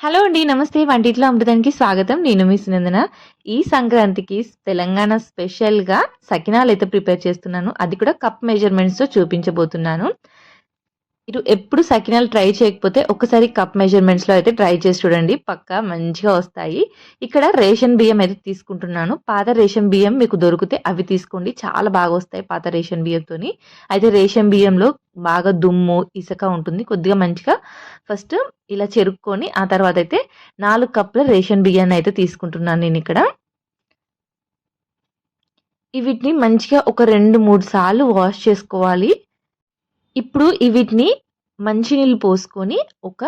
Hello అండి నమస్తే. వంటిట్లో అమృతానికి స్వాగతం. నేను మీ సునందన. ఈ సంక్రాంతికి తెలంగాణ స్పెషల్గా సకినాలు అయితే ప్రిపేర్ చేస్తున్నాను. అది కూడా కప్ మెజర్మెంట్స్తో చూపించబోతున్నాను. మీరు ఎప్పుడు సకినాలు ట్రై చేయకపోతే ఒకసారి కప్ మెజర్మెంట్స్లో అయితే ట్రై చేసి చూడండి. పక్కా మంచిగా వస్తాయి. ఇక్కడ రేషన్ బియ్యం అయితే తీసుకుంటున్నాను. పాత రేషన్ బియ్యం మీకు దొరికితే అవి తీసుకోండి. చాలా బాగా వస్తాయి పాత రేషన్ బియ్యంతో అయితే రేషన్ బియ్యంలో బాగా దుమ్ము ఇసుక ఉంటుంది. కొద్దిగా మంచిగా ఫస్ట్ ఇలా చెరుక్కొని ఆ తర్వాత అయితే నాలుగు కప్పుల రేషన్ బియ్యాన్ని అయితే తీసుకుంటున్నాను నేను ఇక్కడ. వీటిని మంచిగా ఒక రెండు మూడు సార్లు వాష్ చేసుకోవాలి. ఇప్పుడు వీటిని మంచినీళ్ళు పోసుకొని ఒక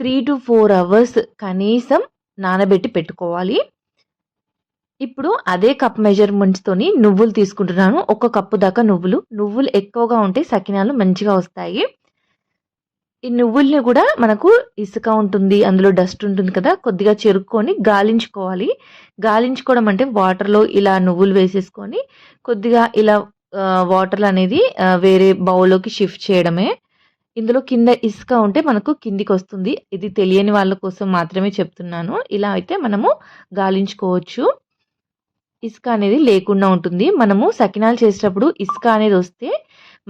త్రీ టు ఫోర్ అవర్స్ కనీసం నానబెట్టి పెట్టుకోవాలి. ఇప్పుడు అదే కప్ మెజర్మెంట్స్తోని నువ్వులు తీసుకుంటున్నాను. ఒక కప్పు దాకా నువ్వులు. నువ్వులు ఎక్కువగా ఉంటే సకినాలు మంచిగా వస్తాయి. ఈ నువ్వుల్ని కూడా మనకు ఇసుక ఉంటుంది అందులో డస్ట్ ఉంటుంది కదా కొద్దిగా చెరుక్కొని గాలించుకోవాలి. గాలించుకోవడం అంటే వాటర్లో ఇలా నువ్వులు వేసేసుకొని కొద్దిగా ఇలా వాటర్ అనేది వేరే బౌల్లోకి షిఫ్ట్ చేయడమే. ఇందులో కింద ఇసుక ఉంటే మనకు కిందికి వస్తుంది ఇది తెలియని వాళ్ళ కోసం మాత్రమే చెప్తున్నాను. ఇలా అయితే మనము గాలించుకోవచ్చు. ఇసుక అనేది లేకుండా ఉంటుంది. మనము సకినాలు చేసేటప్పుడు ఇసుక అనేది వస్తే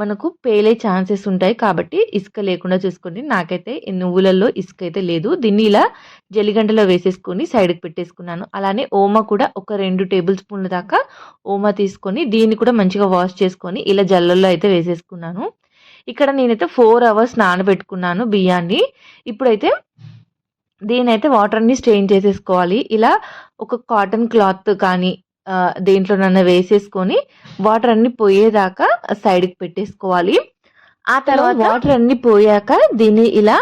మనకు పేలే ఛాన్సెస్ ఉంటాయి కాబట్టి ఇసుక లేకుండా చూసుకోండి. నాకైతే నువ్వులలో ఇసుక అయితే లేదు. దీన్ని ఇలా జలిగంటలో వేసేసుకొని సైడ్కి పెట్టేసుకున్నాను. అలానే ఓమ కూడా ఒక రెండు టేబుల్ స్పూన్ల దాకా ఓమ తీసుకొని దీన్ని కూడా మంచిగా వాష్ చేసుకొని ఇలా జల్లల్లో అయితే వేసేసుకున్నాను. ఇక్కడ నేనైతే ఫోర్ అవర్స్ నానబెట్టుకున్నాను బియ్యాన్ని. ఇప్పుడైతే దీనైతే వాటర్ని స్ట్రెయిన్ చేసేసుకోవాలి. ఇలా ఒక కాటన్ క్లాత్ కానీ దేంట్లోనన్నా వేసేసుకొని వాటర్ అన్ని పోయేదాకా సైడ్కి పెట్టేసుకోవాలి. ఆ తర్వాత వాటర్ అన్ని పోయాక దీన్ని ఇలా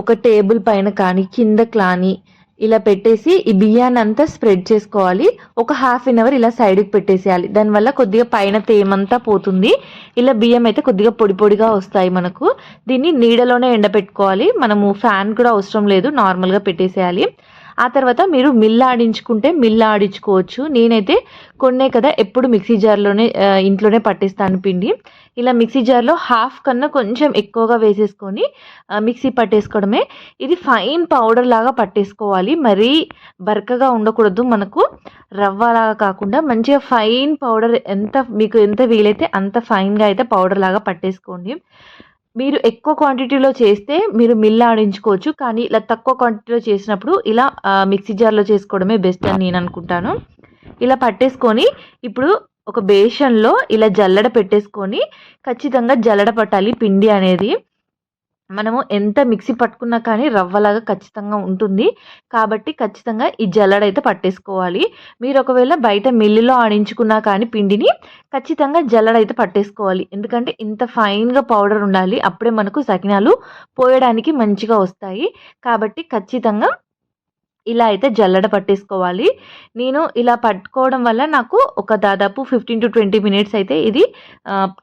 ఒక టేబుల్ పైన కానీ కింద కానీ ఇలా పెట్టేసి ఈ బియ్యాన్ని అంతా స్ప్రెడ్ చేసుకోవాలి. ఒక హాఫ్ అన్ అవర్ ఇలా సైడ్కి పెట్టేసేయాలి. దానివల్ల కొద్దిగా పైన తేమంతా పోతుంది. ఇలా బియ్యం అయితే కొద్దిగా పొడి పొడిగా వస్తాయి మనకు. దీన్ని నీడలోనే ఎండపెట్టుకోవాలి. మనము ఫ్యాన్ కూడా అవసరం లేదు. నార్మల్గా పెట్టేసేయాలి. ఆ తర్వాత మీరు మిల్ ఆడించుకుంటే మిల్ ఆడించుకోవచ్చు. నేనైతే కొన్నే కదా ఎప్పుడు మిక్సీ జార్లోనే ఇంట్లోనే పట్టిస్తాను పిండి. ఇలా మిక్సీ జార్లో హాఫ్ కన్నా కొంచెం ఎక్కువగా వేసేసుకొని మిక్సీ పట్టేసుకోవడమే. ఇది ఫైన్ పౌడర్ లాగా పట్టేసుకోవాలి. మరీ బరకగా ఉండకూడదు మనకు. రవ్వలాగా కాకుండా మంచిగా ఫైన్ పౌడర్ ఎంత మీకు ఎంత వీలైతే అంత ఫైన్గా అయితే పౌడర్ లాగా పట్టేసుకోండి. మీరు ఎక్కువ క్వాంటిటీలో చేస్తే మీరు మిల్ ఆడించుకోవచ్చు. కానీ ఇలా తక్కువ క్వాంటిటీలో చేసినప్పుడు ఇలా మిక్సీ జార్లో చేసుకోవడమే బెస్ట్ అని నేను అనుకుంటాను. ఇలా పట్టేసుకొని ఇప్పుడు ఒక బేషన్లో ఇలా జల్లడ పెట్టేసుకొని ఖచ్చితంగా జల్లడ పట్టాలి పిండి అనేది. మనము ఎంత మిక్సీ పట్టుకున్నా కానీ రవ్వలాగా ఖచ్చితంగా ఉంటుంది. కాబట్టి ఖచ్చితంగా ఈ జల్లడైతే పట్టేసుకోవాలి. మీరు ఒకవేళ బయట మిల్లులో ఆడించుకున్నా కానీ పిండిని ఖచ్చితంగా జల్లడైతే పట్టేసుకోవాలి. ఎందుకంటే ఇంత ఫైన్గా పౌడర్ ఉండాలి. అప్పుడే మనకు సకినాలు పోయడానికి మంచిగా వస్తాయి. కాబట్టి ఖచ్చితంగా ఇలా అయితే జల్లడ పట్టేసుకోవాలి. నేను ఇలా పట్టుకోవడం వల్ల నాకు ఒక దాదాపు ఫిఫ్టీన్ టు ట్వంటీ మినిట్స్ అయితే ఇది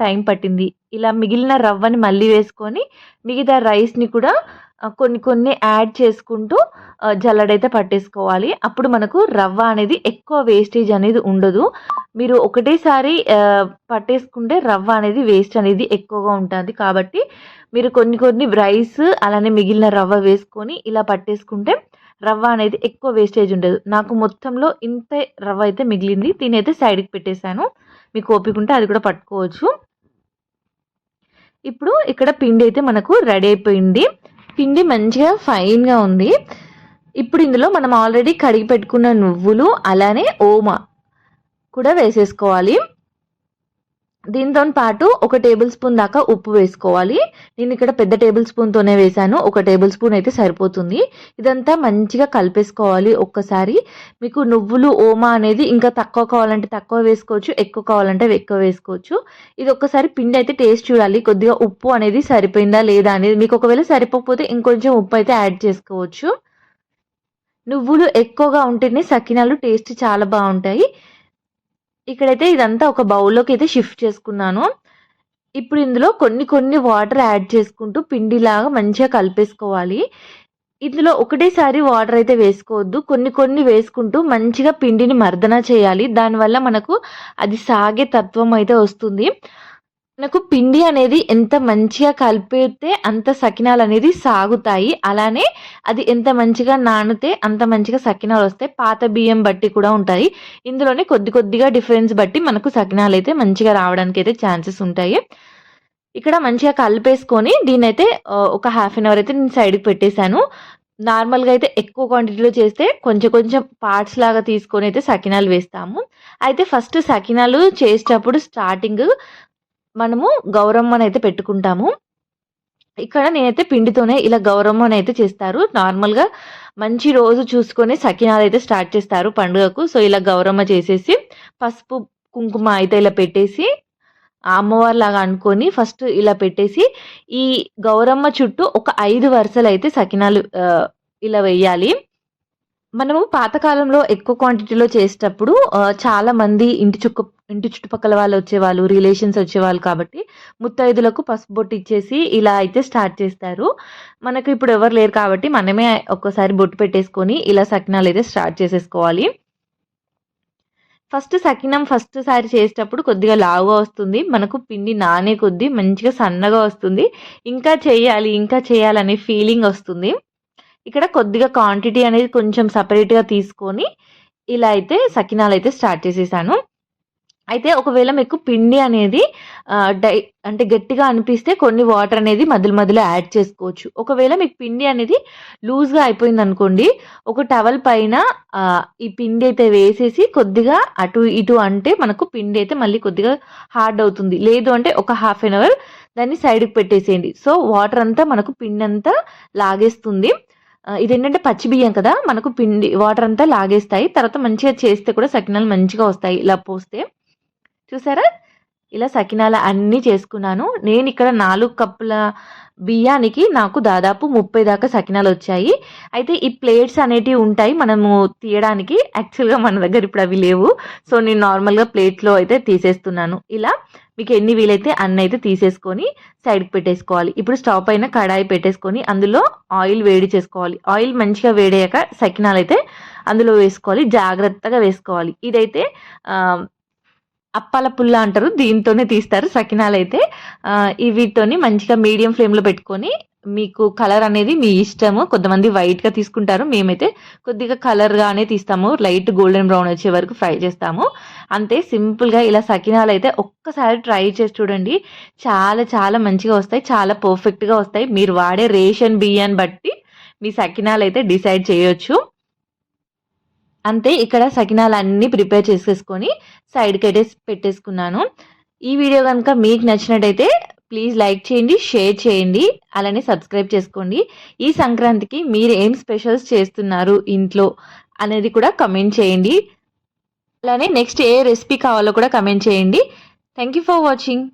టైం పట్టింది. ఇలా మిగిలిన రవ్వని మళ్ళీ వేసుకొని మిగతా రైస్ని కూడా కొన్ని కొన్ని యాడ్ చేసుకుంటూ జల్లడైతే పట్టేసుకోవాలి. అప్పుడు మనకు రవ్వ అనేది ఎక్కువ వేస్టేజ్ అనేది ఉండదు. మీరు ఒకటేసారి పట్టేసుకుంటే రవ్వ అనేది వేస్ట్ అనేది ఎక్కువగా ఉంటుంది. కాబట్టి మీరు కొన్ని కొన్ని రైస్ అలానే మిగిలిన రవ్వ వేసుకొని ఇలా పట్టేసుకుంటే రవ్వ అనేది ఎక్కువ వేస్టేజ్ ఉండదు. నాకు మొత్తంలో ఇంత రవ్వ అయితే మిగిలింది. తినైతే సైడ్కి పెట్టేశాను. మీకు ఓపిక ఉంటే అది కూడా పట్టుకోవచ్చు. ఇప్పుడు ఇక్కడ పిండి అయితే మనకు రెడీ అయిపోయింది. పిండి మంచిగా ఫైన్గా ఉంది. ఇప్పుడు ఇందులో మనం ఆల్రెడీ కడిగి పెట్టుకున్న నువ్వులు అలానే ఓమ కూడా వేసేసుకోవాలి. దీంతో పాటు ఒక టేబుల్ స్పూన్ దాకా ఉప్పు వేసుకోవాలి. నేను ఇక్కడ పెద్ద టేబుల్ స్పూన్తోనే వేశాను. ఒక టేబుల్ స్పూన్ అయితే సరిపోతుంది. ఇదంతా మంచిగా కలిపేసుకోవాలి ఒక్కసారి. మీకు నువ్వులు ఓమా అనేది ఇంకా తక్కువ కావాలంటే తక్కువ వేసుకోవచ్చు ఎక్కువ కావాలంటే ఎక్కువ వేసుకోవచ్చు. ఇది ఒక్కసారి పిండి అయితే టేస్ట్ చూడాలి. కొద్దిగా ఉప్పు అనేది సరిపోయిందా లేదా అనేది. మీకు ఒకవేళ సరిపోకపోతే ఇంకొంచెం ఉప్పు అయితే యాడ్ చేసుకోవచ్చు. నువ్వులు ఎక్కువగా ఉంటేనే సకినాలు టేస్ట్ చాలా బాగుంటాయి. ఇక్కడైతే ఇదంతా ఒక బౌల్లోకి అయితే షిఫ్ట్ చేసుకున్నాను. ఇప్పుడు ఇందులో కొన్ని కొన్ని వాటర్ యాడ్ చేసుకుంటూ పిండిలాగా మంచిగా కలిపేసుకోవాలి. ఇందులో ఒకటేసారి వాటర్ అయితే వేసుకోవద్దు. కొన్ని కొన్ని వేసుకుంటూ మంచిగా పిండిని మర్దన చేయాలి. దానివల్ల మనకు అది సాగే తత్వం అయితే వస్తుంది. మనకు పిండి అనేది ఎంత మంచిగా కలిపితే అంత సకినాలు అనేది సాగుతాయి. అలానే అది ఎంత మంచిగా నానితే అంత మంచిగా సకినాలు వస్తాయి. పాత బియ్యం బట్టి కూడా ఉంటాయి. ఇందులోనే కొద్ది కొద్దిగా డిఫరెన్స్ బట్టి మనకు సకినాలు అయితే మంచిగా రావడానికి అయితే ఛాన్సెస్ ఉంటాయి. ఇక్కడ మంచిగా కలిపేసుకొని దీని అయితే ఒక హాఫ్ అన్ అవర్ అయితే నేను సైడ్కి పెట్టేశాను. నార్మల్గా అయితే ఎక్కువ క్వాంటిటీలో చేస్తే కొంచెం కొంచెం పార్ట్స్ లాగా తీసుకొని అయితే సకినాలు వేస్తాము. అయితే ఫస్ట్ సకినాలు చేసేటప్పుడు స్టార్టింగ్ మనము గౌరమ్మనైతే అయితే పెట్టుకుంటాము. ఇక్కడ నేనైతే పిండితోనే ఇలా గౌరమ్మని అయితే చేస్తారు. నార్మల్గా మంచి రోజు చూసుకొని సకినాలు అయితే స్టార్ట్ చేస్తారు పండుగకు. సో ఇలా గౌరమ్మ చేసేసి పసుపు కుంకుమ అయితే ఇలా పెట్టేసి అమ్మవారిలాగా అనుకొని ఫస్ట్ ఇలా పెట్టేసి ఈ గౌరమ్మ చుట్టూ ఒక ఐదు వరుసలు అయితే సకినాలు ఇలా వెయ్యాలి. మనము పాతకాలంలో ఎక్కువ క్వాంటిటీలో చేసేటప్పుడు చాలా మంది ఇంటి చుక్క ఇంటి చుట్టుపక్కల వాళ్ళు వచ్చేవాళ్ళు రిలేషన్స్ వచ్చేవాళ్ళు కాబట్టి ముత్తైదులకు పసుపు బొట్టు ఇచ్చేసి ఇలా అయితే స్టార్ట్ చేస్తారు. మనకు ఇప్పుడు ఎవరు లేరు కాబట్టి మనమే ఒక్కసారి బొట్టు పెట్టేసుకొని ఇలా సకినాలు అయితే స్టార్ట్ చేసేసుకోవాలి. ఫస్ట్ సకినం ఫస్ట్ సారి చేసేటప్పుడు కొద్దిగా లావుగా వస్తుంది. మనకు పిండి నానే కొద్దీ మంచిగా సన్నగా వస్తుంది. ఇంకా చేయాలి ఇంకా చేయాలనే ఫీలింగ్ వస్తుంది. ఇక్కడ కొద్దిగా క్వాంటిటీ అనేది కొంచెం సపరేట్గా తీసుకొని ఇలా అయితే సకినాలు అయితే స్టార్ట్ చేసేసాను. అయితే ఒకవేళ మీకు పిండి అనేది డై అంటే గట్టిగా అనిపిస్తే కొన్ని వాటర్ అనేది మధ్యలో మధ్యలో యాడ్ చేసుకోవచ్చు. ఒకవేళ మీకు పిండి అనేది లూజ్గా అయిపోయింది అనుకోండి ఒక టవల్ పైన ఈ పిండి అయితే వేసేసి కొద్దిగా అటు ఇటు అంటే మనకు పిండి అయితే మళ్ళీ కొద్దిగా హార్డ్ అవుతుంది. లేదు అంటే ఒక హాఫ్ అన్ అవర్ దాన్ని సైడ్కి పెట్టేసేయండి. సో వాటర్ అంతా మనకు పిండి అంతా లాగేస్తుంది. ఇదేంటంటే పచ్చి బియ్యం కదా మనకు పిండి వాటర్ అంతా లాగేస్తాయి. తర్వాత మంచిగా చేస్తే కూడా సకినాలు మంచిగా వస్తాయి ఇలా పోస్తే. చూసారా? ఇలా సకినాలు అన్నీ చేసుకున్నాను. నేను ఇక్కడ నాలుగు కప్పుల బియ్యానికి నాకు దాదాపు ముప్పై దాకా సకినాలు వచ్చాయి. అయితే ఈ ప్లేట్స్ అనేటివి ఉంటాయి మనము తీయడానికి. యాక్చువల్గా మన దగ్గర ఇప్పుడు అవి లేవు. సో నేను నార్మల్గా ప్లేట్లో అయితే తీసేస్తున్నాను. ఇలా మీకు ఎన్ని వీలైతే అన్ని అయితే తీసేసుకొని సైడ్కి పెట్టేసుకోవాలి. ఇప్పుడు స్టవ్ పైన కడాయి పెట్టేసుకొని అందులో ఆయిల్ వేడి చేసుకోవాలి. ఆయిల్ మంచిగా వేడయ్యాక సకినాలు అయితే అందులో వేసుకోవాలి. జాగ్రత్తగా వేసుకోవాలి. ఇదైతే అప్పాల పుల్ల అంటారు దీంతోనే తీస్తారు. సకినాలు అయితే వీటితోని మంచిగా మీడియం ఫ్లేమ్లో పెట్టుకొని మీకు కలర్ అనేది మీ ఇష్టము. కొంతమంది వైట్గా తీసుకుంటారు. మేమైతే కొద్దిగా కలర్గానే తీస్తాము. లైట్ గోల్డెన్ బ్రౌన్ వచ్చే వరకు ఫ్రై చేస్తాము. అంతే సింపుల్గా ఇలా సకినాలు అయితే ఒక్కసారి ట్రై చేసి చూడండి. చాలా చాలా మంచిగా వస్తాయి. చాలా పర్ఫెక్ట్గా వస్తాయి. మీరు వాడే రేషన్ బియ్యాన్ని బట్టి మీ సకినాలు అయితే డిసైడ్ చేయొచ్చు. అంతే ఇక్కడ సకినాలు అన్నీ ప్రిపేర్ చేసేసుకొని సైడ్కి అయితే పెట్టేసుకున్నాను. ఈ వీడియో కనుక మీకు నచ్చినట్టయితే ప్లీజ్ లైక్ చేయండి షేర్ చేయండి అలానే సబ్స్క్రైబ్ చేసుకోండి. ఈ సంక్రాంతికి మీరు ఏం స్పెషల్స్ చేస్తున్నారు ఇంట్లో అనేది కూడా కమెంట్ చేయండి. అలానే నెక్స్ట్ ఏ రెసిపీ కావాలో కూడా కమెంట్ చేయండి. Thank you for watching.